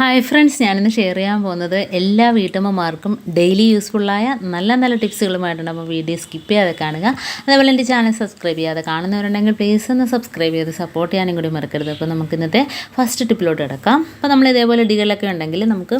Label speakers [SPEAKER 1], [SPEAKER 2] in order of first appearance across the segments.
[SPEAKER 1] Hi friends ഞാനിന്ന് share ചെയ്യാൻ പോകുന്നത് എല്ലാ വീട്ടമ്മമാർക്കും ഡെയിലി യൂസ്ഫുള്ളായ നല്ല നല്ല ടിപ്സുകളുമായിട്ടുണ്ട് അപ്പോൾ വീഡിയോ സ്കിപ്പ് ചെയ്യാതെ കാണുക. അതേപോലെ എന്റെ ചാനൽ സബ്സ്ക്രൈബ് ചെയ്യാതെ കാണുന്നവരുണ്ടെങ്കിൽ പ്ലീസ് ഒന്ന് സബ്സ്ക്രൈബ് ചെയ്ത് സപ്പോർട്ട് ചെയ്യാനും കൂടി മറക്കരുത്. അപ്പോൾ നമുക്ക് ഇന്നത്തെ ഫസ്റ്റ് ടിപ്പിലോട്ട് കിടക്കാം. അപ്പോൾ നമ്മൾ ഇതേപോലെ ഇടികളൊക്കെ ഉണ്ടെങ്കിൽ നമുക്ക്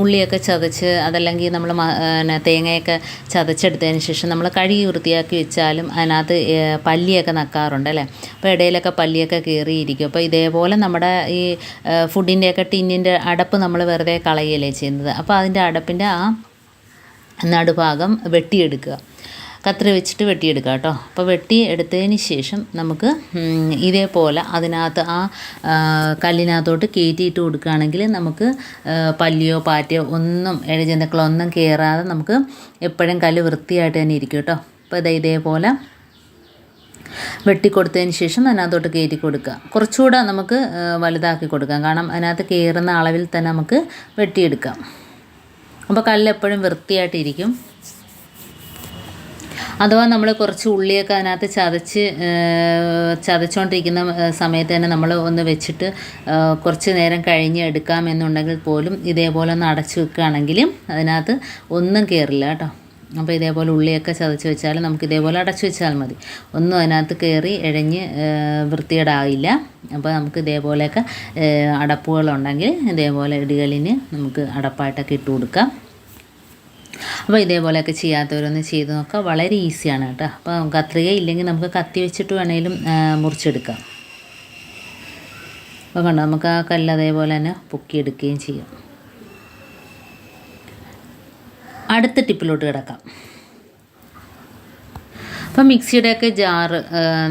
[SPEAKER 1] ഉള്ളിയൊക്കെ ചതച്ച് അതല്ലെങ്കിൽ നമ്മൾ തേങ്ങയൊക്കെ ചതച്ചെടുത്തതിന് ശേഷം നമ്മൾ കഴുകി വൃത്തിയാക്കി വെച്ചാലും അതിനകത്ത് പല്ലിയൊക്കെ നക്കാറുണ്ട് അല്ലേ? അപ്പോൾ ഇടയിലൊക്കെ പല്ലിയൊക്കെ കയറിയിരിക്കും അപ്പോൾ ഇതേപോലെ നമ്മുടെ ഈ ഫുഡിന്റെയൊക്കെ ടിന്നിന്റെ അടപ്പ് നമ്മൾ വെറുതെ കളയുകയല്ലേ ചെയ്യുന്നത്. അപ്പോൾ അതിന്റെ അടപ്പിന്റെ ആ നടുഭാഗം വെട്ടിയെടുക്കുക. കത്രി വെച്ചിട്ട് വെട്ടിയെടുക്കുക കേട്ടോ. അപ്പോൾ വെട്ടി എടുത്തതിന് ശേഷം നമുക്ക് ഇതേപോലെ അതിനകത്ത് ആ, കല്ലിനകത്തോട്ട് കയറ്റിയിട്ട് കൊടുക്കുകയാണെങ്കിൽ നമുക്ക് പല്ലിയോ പാറ്റയോ ഒന്നും ഇഴജന്തുക്കളോ ഒന്നും കയറാതെ നമുക്ക് എപ്പോഴും കല്ല് വൃത്തിയായിട്ട് തന്നെ ഇരിക്കും കേട്ടോ. അപ്പോൾ ഇത് ഇതേപോലെ വെട്ടിക്കൊടുത്തതിന് ശേഷം അതിനകത്തോട്ട് കയറ്റി കൊടുക്കുക. കുറച്ചുകൂടെ നമുക്ക് വലുതാക്കി കൊടുക്കാം. കാരണം അതിനകത്ത് കയറുന്ന അളവിൽ തന്നെ നമുക്ക് വെട്ടിയെടുക്കാം. അപ്പോൾ കല്ലെപ്പോഴും വൃത്തിയായിട്ടിരിക്കും. അഥവാ നമ്മൾ കുറച്ച് ഉള്ളിയൊക്കെ അതിനകത്ത് ചതച്ച് ചതച്ചുകൊണ്ടിരിക്കുന്ന സമയത്ത് തന്നെ നമ്മൾ ഒന്ന് വെച്ചിട്ട് കുറച്ച് നേരം കഴിഞ്ഞ് എടുക്കാമെന്നുണ്ടെങ്കിൽ പോലും ഇതേപോലെ ഒന്ന് അടച്ചു വെക്കുകയാണെങ്കിൽ അതിനകത്ത് ഒന്നും കയറില്ല കേട്ടോ. അപ്പോൾ ഇതേപോലെ ഉള്ളിയൊക്കെ ചതച്ച് വെച്ചാൽ നമുക്ക് ഇതേപോലെ അടച്ചു വെച്ചാൽ മതി. ഒന്നും അതിനകത്ത് കയറി ഇഴഞ്ഞ് വൃത്തികേടാവില്ല അപ്പോൾ നമുക്ക് ഇതേപോലെയൊക്കെ അടപ്പുകളുണ്ടെങ്കിൽ ഇതേപോലെ ഇടികളിന് നമുക്ക് അടപ്പായിട്ടൊക്കെ ഇട്ട് കൊടുക്കാം. അപ്പോൾ ഇതേപോലെയൊക്കെ ചെയ്യാത്തവരൊന്ന് ചെയ്ത് നോക്കുക വളരെ ഈസിയാണ് കേട്ടോ. അപ്പോൾ കത്രിക ഇല്ലെങ്കിൽ നമുക്ക് കത്തി വെച്ചിട്ട് വേണമെങ്കിലും മുറിച്ചെടുക്കാം. അപ്പോൾ കണ്ടോ നമുക്ക് ആ കല്ല് അതേപോലെ തന്നെ പൊക്കിയെടുക്കുകയും ചെയ്യാം. അടുത്ത ടിപ്പിലോട്ട് കിടക്കാം. അപ്പം മിക്സിയുടെയൊക്കെ ജാറ്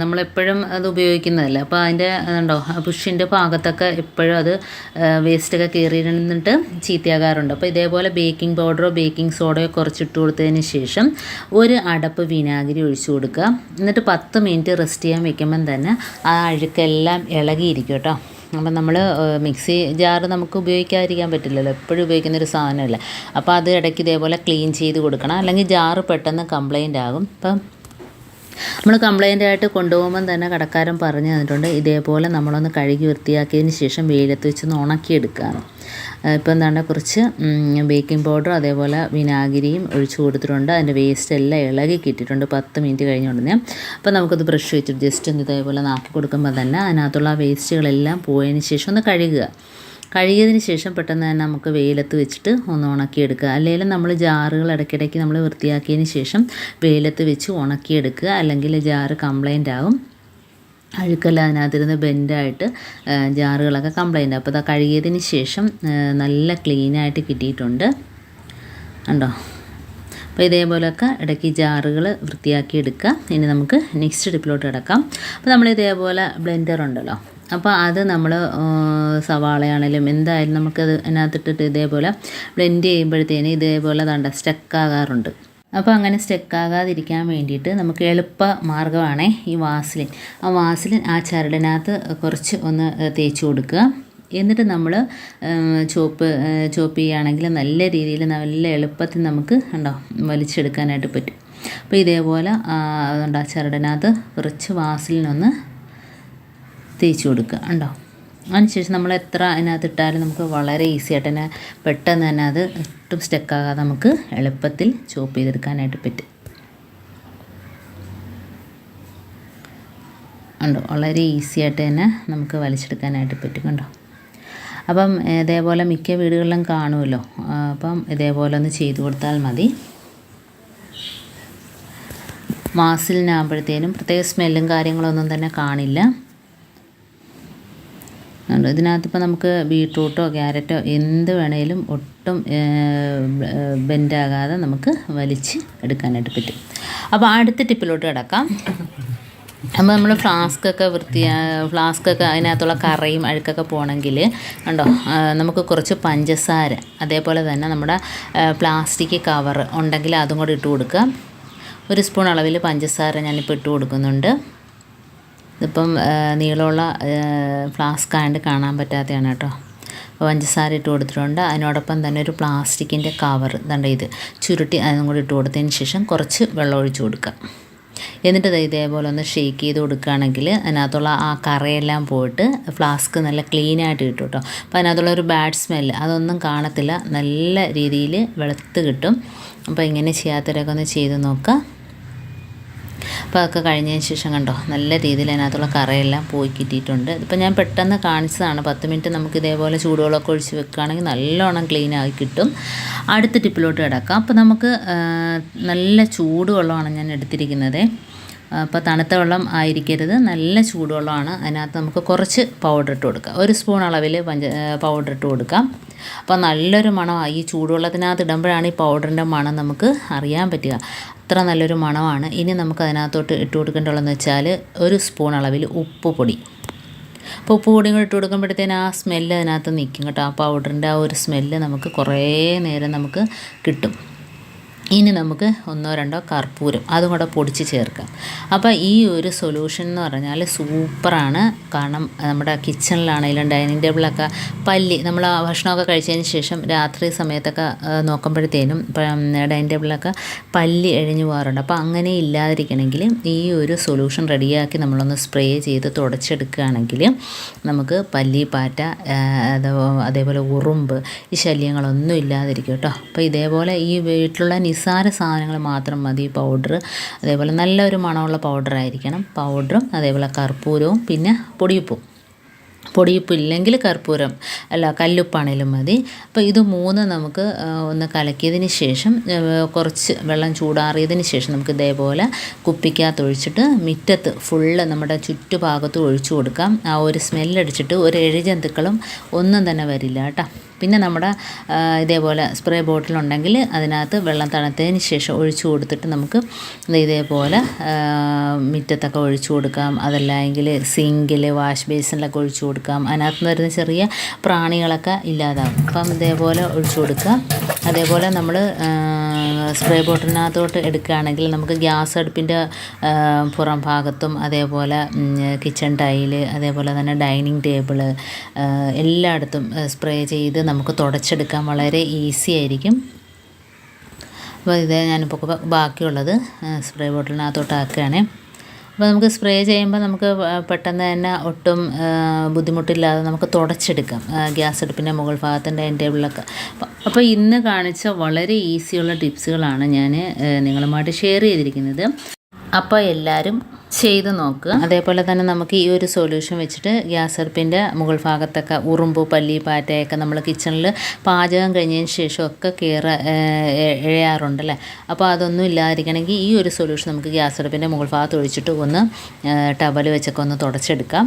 [SPEAKER 1] നമ്മളെപ്പോഴും അത് ഉപയോഗിക്കുന്നതല്ല? അപ്പോൾ അതിന്റെ ഉണ്ടോ പുഷിന്റെ ഭാഗത്തൊക്കെ എപ്പോഴും അത് വേസ്റ്റൊക്കെ കയറിയിരുന്നിട്ട് ചീത്തയാകാറുണ്ട്. അപ്പോൾ ഇതേപോലെ ബേക്കിംഗ് പൗഡറോ ബേക്കിംഗ് സോഡയോ കുറച്ചിട്ട് കൊടുത്തതിന് ശേഷം ഒരു അടപ്പ് വിനാഗിരി ഒഴിച്ചു കൊടുക്കുക. എന്നിട്ട് പത്ത് മിനിറ്റ് റെസ്റ്റ് ചെയ്യാൻ വെക്കുമ്പം തന്നെ ആ അഴുക്കെല്ലാം ഇളകിയിരിക്കും കേട്ടോ. അപ്പം നമ്മൾ മിക്സി ജാറ് നമുക്ക് ഉപയോഗിക്കാതിരിക്കാൻ പറ്റില്ലല്ലോ. എപ്പോഴും ഉപയോഗിക്കുന്ന ഒരു സാധനമല്ലേ. അപ്പോൾ അത് ഇടയ്ക്ക് ഇതേപോലെ ക്ലീൻ ചെയ്ത് കൊടുക്കണം. അല്ലെങ്കിൽ ജാറ് പെട്ടെന്ന് കംപ്ലൈന്റ് ആകും. അപ്പം നമ്മൾ കംപ്ലൈന്റ് ആയിട്ട് കൊണ്ടുപോകുമ്പം തന്നെ കടക്കാരൻ പറഞ്ഞു തന്നിട്ടുണ്ട് ഇതേപോലെ നമ്മളൊന്ന് കഴുകി വൃത്തിയാക്കിയതിന് ശേഷം വെയിലത്ത് വെച്ചൊന്ന് ഉണക്കിയെടുക്കുകയാണ് ഇപ്പം എന്താണ് കുറച്ച് ബേക്കിംഗ് പൗഡർ അതേപോലെ വിനാഗിരിയും ഒഴിച്ചു കൊടുത്തിട്ടുണ്ട്. അതിന്റെ വേസ്റ്റ് എല്ലാം ഇളകി കിട്ടിയിട്ടുണ്ട്. പത്ത് മിനിറ്റ് കഴിഞ്ഞ ഉടനെ. അപ്പോൾ നമുക്കത് ബ്രഷ് വെച്ചിട്ട് ജസ്റ്റ് ഒന്ന് ഇതേപോലെ നാക്കി കൊടുക്കുമ്പോൾ തന്നെ അതിനകത്തുള്ള വേസ്റ്റുകളെല്ലാം പോയതിന് ശേഷം ഒന്ന് കഴുകുക. കഴുകിയതിന് ശേഷം പെട്ടെന്ന് തന്നെ നമുക്ക് വെയിലത്ത് വെച്ചിട്ട് ഒന്ന് ഉണക്കിയെടുക്കുക. അല്ലെങ്കിൽ നമ്മൾ ജാറുകൾ ഇടയ്ക്കിടയ്ക്ക് നമ്മൾ വൃത്തിയാക്കിയതിന് ശേഷം വെയിലത്ത് വെച്ച് ഉണക്കിയെടുക്കുക. അല്ലെങ്കിൽ ജാറ് കംപ്ലൈന്റ് ആവും. അഴുക്കെല്ലാം അതിനകത്തിരുന്ന് ബെൻഡായിട്ട് ജാറുകളൊക്കെ കംപ്ലൈന്റ് അപ്പോൾ അത് കഴുകിയതിന് ശേഷം നല്ല ക്ലീനായിട്ട് കിട്ടിയിട്ടുണ്ട്. ഉണ്ടോ അപ്പോൾ ഇതേപോലെയൊക്കെ ഇടയ്ക്ക് ജാറുകൾ വൃത്തിയാക്കി എടുക്കുക ഇനി നമുക്ക് നെക്സ്റ്റ് ടിപ്പിലോട്ട് കിടക്കാം. അപ്പോൾ നമ്മൾ ഇതേപോലെ ബ്ലെൻഡർ ഉണ്ടല്ലോ. അപ്പോൾ അത് നമ്മൾ സവാളയാണെങ്കിലും എന്തായാലും നമുക്കത് അതിനകത്തിട്ടിട്ട് ഇതേപോലെ ബ്ലെൻഡ് ചെയ്യുമ്പോഴത്തേന് ഇതേപോലെ തണ്ട സ്റ്റക്കാകാറുണ്ട് അപ്പോൾ അങ്ങനെ സ്റ്റക്കാകാതിരിക്കാൻ വേണ്ടിയിട്ട് നമുക്ക് എളുപ്പ മാർഗമാണ് ഈ വാസലിൻ. ആ വാസലിൻ ആ ചരടിനകത്ത് കുറച്ച് ഒന്ന് തേച്ച് കൊടുക്കുക. എന്നിട്ട് നമ്മൾ ചോപ്പ് ചോപ്പ് ചെയ്യുകയാണെങ്കിൽ നല്ല രീതിയിൽ നല്ല എളുപ്പത്തിൽ നമുക്ക് ഉണ്ടോ വലിച്ചെടുക്കാനായിട്ട് പറ്റും. അപ്പോൾ ഇതേപോലെ ആ, ചരടിനകത്ത് കുറച്ച് വാസലിനൊന്ന് തേച്ച് കൊടുക്കുക ഉണ്ടോ അതിനുശേഷം നമ്മൾ എത്ര അതിനകത്ത് ഇട്ടാലും നമുക്ക് വളരെ ഈസി ആയിട്ട് തന്നെ പെട്ടെന്ന് തന്നെ അത് ഒട്ടും സ്റ്റക്കാകാതെ നമുക്ക് എളുപ്പത്തിൽ ചോപ്പ് ചെയ്തെടുക്കാനായിട്ട് പറ്റും. ഉണ്ടോ വളരെ ഈസി ആയിട്ട് തന്നെ നമുക്ക് വലിച്ചെടുക്കാനായിട്ട് പറ്റും കണ്ടോ? അപ്പം ഇതേപോലെ മിക്ക വീടുകളിലും കാണുമല്ലോ. അപ്പം ഇതേപോലെ ഒന്ന് ചെയ്തു കൊടുത്താൽ മതി. മാസിലിനാകുമ്പോഴത്തേനും പ്രത്യേക സ്മെല്ലും കാര്യങ്ങളൊന്നും തന്നെ കാണില്ല. ഉണ്ട് ഇതിനകത്ത് ഇപ്പോൾ നമുക്ക് ബീട്രൂട്ടോ ക്യാരറ്റോ എന്ത് വേണേലും ഒട്ടും ബെൻഡാകാതെ നമുക്ക് വലിച്ച് എടുക്കാനായിട്ട് പറ്റും. അപ്പോൾ അടുത്ത ടിപ്പിലോട്ട് കിടക്കാം. അപ്പോൾ നമ്മൾ ഫ്ലാസ്കൊക്കെ വൃത്തിയാ ഫ്ലാസ്കൊക്കെ അതിനകത്തുള്ള കറയും അഴുക്കൊക്കെ പോകണമെങ്കിൽ ഉണ്ടോ നമുക്ക് കുറച്ച് പഞ്ചസാര അതേപോലെ തന്നെ നമ്മുടെ പ്ലാസ്റ്റിക് കവർ ഉണ്ടെങ്കിൽ അതും കൂടി ഇട്ട് കൊടുക്കുക. ഒരു സ്പൂൺ അളവിൽ പഞ്ചസാര ഞാനിപ്പോൾ ഇട്ട് കൊടുക്കുന്നുണ്ട്. ഇതിപ്പം നീളമുള്ള ഫ്ലാസ്ക് ആയതുകൊണ്ട് കാണാൻ പറ്റാത്തതാണ് കേട്ടോ. അപ്പോൾ പഞ്ചസാര ഇട്ട് കൊടുത്തിട്ടുണ്ട്. അതിനോടൊപ്പം തന്നെ ഒരു പ്ലാസ്റ്റിക്കിന്റെ കവർ എന്താണ്ട് ഇത്. ചുരുട്ടി അതും കൂടി ഇട്ട് കൊടുത്തതിന് ശേഷം കുറച്ച് വെള്ളം ഒഴിച്ച് കൊടുക്കുക എന്നിട്ട് ദേ ഇതേപോലെ ഒന്ന് ഷേക്ക് ചെയ്ത് കൊടുക്കുകയാണെങ്കിൽ അതിനകത്തുള്ള ആ കറയെല്ലാം പോയിട്ട് ഫ്ലാസ്ക് നല്ല ക്ലീൻ ആയിട്ട് കിട്ടും കേട്ടോ. അപ്പോൾ അതിനകത്തുള്ള ഒരു ബാഡ് സ്മെല്ല് അതൊന്നും കാണത്തില്ല. നല്ല രീതിയിൽ വെളുത്ത് കിട്ടും. അപ്പോൾ ഇങ്ങനെ ചെയ്യാത്തവരൊക്കെ ഒന്ന് ചെയ്ത് നോക്കുക. അപ്പോൾ അതൊക്കെ കഴിഞ്ഞതിന് ശേഷം കണ്ടോ നല്ല രീതിയിൽ അതിനകത്തുള്ള കറയെല്ലാം പോയി കിട്ടിയിട്ടുണ്ട്. ഇതിപ്പോൾ ഞാൻ പെട്ടെന്ന് കാണിച്ചതാണ്. പത്ത് മിനിറ്റ് നമുക്ക് ഇതേപോലെ ചൂടുവെള്ളമൊക്കെ ഒഴിച്ച് വെക്കുകയാണെങ്കിൽ നല്ലോണം ക്ലീൻ ആയി കിട്ടും. അടുത്ത ടിപ്പിലോട്ട് കിടക്കാം. അപ്പോൾ നമുക്ക് നല്ല ചൂടുവെള്ളമാണ് ഞാൻ എടുത്തിരിക്കുന്നത്. അപ്പോൾ തണുത്ത വെള്ളം ആയിരിക്കരുത്. നല്ല ചൂടുവെള്ളമാണ്. അതിനകത്ത് നമുക്ക് കുറച്ച് പൗഡർ ഇട്ട് കൊടുക്കാം. ഒരു സ്പൂൺ അളവിൽ പഞ്ച പൗഡർ ഇട്ട് കൊടുക്കാം. അപ്പോൾ നല്ലൊരു മണമാണ് ഈ ചൂടുവെള്ളത്തിനകത്ത് ഇടുമ്പോഴാണ് ഈ പൗഡറിന്റെ മണം നമുക്ക് അറിയാൻ പറ്റുക. അത്ര നല്ലൊരു മണമാണ്. ഇനി നമുക്ക് അതിനകത്തോട്ട് ഇട്ട് കൊടുക്കേണ്ടതെന്ന് വെച്ചാൽ ഒരു സ്പൂൺ അളവിൽ ഉപ്പ് പൊടി. അപ്പോൾ ഉപ്പ് പൊടിയും കൂടി ഇട്ട് കൊടുക്കുമ്പോഴത്തേന് ആ സ്മെല്ല് അതിനകത്ത് നിൽക്കും കേട്ടോ. ആ പൗഡറിന്റെ ആ ഒരു സ്മെല്ല് നമുക്ക് കുറേ നേരം നമുക്ക് കിട്ടും. ഇനി നമുക്ക് ഒന്നോ രണ്ടോ കർപ്പൂരം അതും കൂടെ പൊടിച്ച് ചേർക്കാം. അപ്പോൾ ഈ ഒരു സൊല്യൂഷൻ എന്ന് പറഞ്ഞാൽ സൂപ്പറാണ് കാരണം നമ്മുടെ കിച്ചണിലാണെങ്കിലും ഡൈനിങ് ടേബിളൊക്കെ പല്ലി നമ്മൾ ഭക്ഷണമൊക്കെ കഴിച്ചതിന് ശേഷം രാത്രി സമയത്തൊക്കെ നോക്കുമ്പോഴത്തേനും ഡൈനിങ് ടേബിളിലൊക്കെ പല്ലി എഴിഞ്ഞു പോകാറുണ്ട്. അപ്പോൾ അങ്ങനെ ഇല്ലാതിരിക്കണമെങ്കിൽ ഈ ഒരു സൊല്യൂഷൻ റെഡിയാക്കി നമ്മളൊന്ന് സ്പ്രേ ചെയ്ത് തുടച്ചെടുക്കുകയാണെങ്കിൽ നമുക്ക് പല്ലി പാറ്റ അതേപോലെ ഉറുമ്പ് ഈ ശല്യങ്ങളൊന്നും ഇല്ലാതിരിക്കും കേട്ടോ. അപ്പോൾ ഇതേപോലെ ഈ വീട്ടിലുള്ള നിസ്സാര സാധനങ്ങൾ മാത്രം മതി പൗഡർ അതേപോലെ നല്ലൊരു മണമുള്ള പൗഡർ ആയിരിക്കണം. പൗഡറും അതേപോലെ കർപ്പൂരവും പിന്നെ പൊടിയുപ്പും. പൊടിയുപ്പ് ഇല്ലെങ്കിൽ കർപ്പൂരം അല്ല കല്ലുപ്പാണേലും മതി. അപ്പോൾ ഇത് മൂന്ന് നമുക്ക് ഒന്ന് കലക്കിയതിന് ശേഷം കുറച്ച് വെള്ളം ചൂടാറിയതിന് ശേഷം നമുക്ക് ഇതേപോലെ കുപ്പിക്കകത്ത് ഒഴിച്ചിട്ട് മുറ്റത്ത് ഫുള്ള് നമ്മുടെ ചുറ്റുഭാഗത്ത് ഒഴിച്ചു കൊടുക്കാം. ആ ഒരു സ്മെല്ലടിച്ചിട്ട് ഒരു എഴുജന്തുക്കളും ഒന്നും തന്നെ വരില്ല കേട്ടോ. പിന്നെ നമ്മുടെ ഇതേപോലെ സ്പ്രേ ബോട്ടിലുണ്ടെങ്കിൽ അതിനകത്ത് വെള്ളം തണുത്തതിന് ശേഷം ഒഴിച്ചു കൊടുത്തിട്ട് നമുക്ക് ഇതേപോലെ മുറ്റത്തൊക്കെ ഒഴിച്ചു കൊടുക്കാം. അതല്ലെങ്കിൽ സിങ്കിൽ വാഷ് ബേസിനിലൊക്കെ ഒഴിച്ചു കൊടുക്കാം. അതിനകത്ത് വരുന്ന ചെറിയ പ്രാണികളൊക്കെ ഇല്ലാതാവും. അപ്പം ഇതേപോലെ ഒഴിച്ചു കൊടുക്കാം അതേപോലെ നമ്മൾ സ്പ്രേ ബോട്ടിലിനകത്തോട്ട് എടുക്കുകയാണെങ്കിൽ നമുക്ക് ഗ്യാസ് അടുപ്പിന്റെ പുറം ഭാഗത്തും അതേപോലെ കിച്ചൺ ടൈൽ അതേപോലെ തന്നെ ഡൈനിങ് ടേബിൾ എല്ലായിടത്തും സ്പ്രേ ചെയ്ത് നമുക്ക് തുടച്ചെടുക്കാൻ വളരെ ഈസി ആയിരിക്കും. അപ്പോൾ ഇത് ഞാനിപ്പോൾ ബാക്കിയുള്ളത് സ്പ്രേ ബോട്ടിലിനകത്തോട്ട് ആക്കുകയാണ്. അപ്പോൾ നമുക്ക് സ്പ്രേ ചെയ്യുമ്പോൾ നമുക്ക് പെട്ടെന്ന് തന്നെ ഒട്ടും ബുദ്ധിമുട്ടില്ലാതെ നമുക്ക് തുടച്ചെടുക്കാം. ഗ്യാസ് അടുപ്പിന്റെ മുകൾ ഭാഗത്തും ഡൈനിങ് ടേബിളിലൊക്കെ. അപ്പോൾ ഇന്ന് കാണിച്ച വളരെ ഈസിയുള്ള ടിപ്സുകളാണ് ഞാൻ നിങ്ങളുമായിട്ട് ഷെയർ ചെയ്തിരിക്കുന്നത്. അപ്പോൾ എല്ലാവരും ചെയ്ത് നോക്കുക അതേപോലെ തന്നെ നമുക്ക് ഈ ഒരു സൊല്യൂഷൻ വെച്ചിട്ട് ഗ്യാസ് അടുപ്പിന്റെ മുകൾ ഭാഗത്തൊക്കെ ഉറുമ്പ് പല്ലി പാറ്റയൊക്കെ നമ്മൾ കിച്ചണിൽ പാചകം കഴിഞ്ഞതിന് ശേഷം ഒക്കെ കയറ ഇഴയാറുണ്ടല്ലേ അപ്പോൾ അതൊന്നും ഇല്ലാതിരിക്കണമെങ്കിൽ ഈ ഒരു സൊല്യൂഷൻ നമുക്ക് ഗ്യാസ് അടുപ്പിന്റെ മുകൾ ഭാഗത്ത് ഒഴിച്ചിട്ട് ഒന്ന് ടവൽ വെച്ചൊക്കെ ഒന്ന് തുടച്ചെടുക്കാം.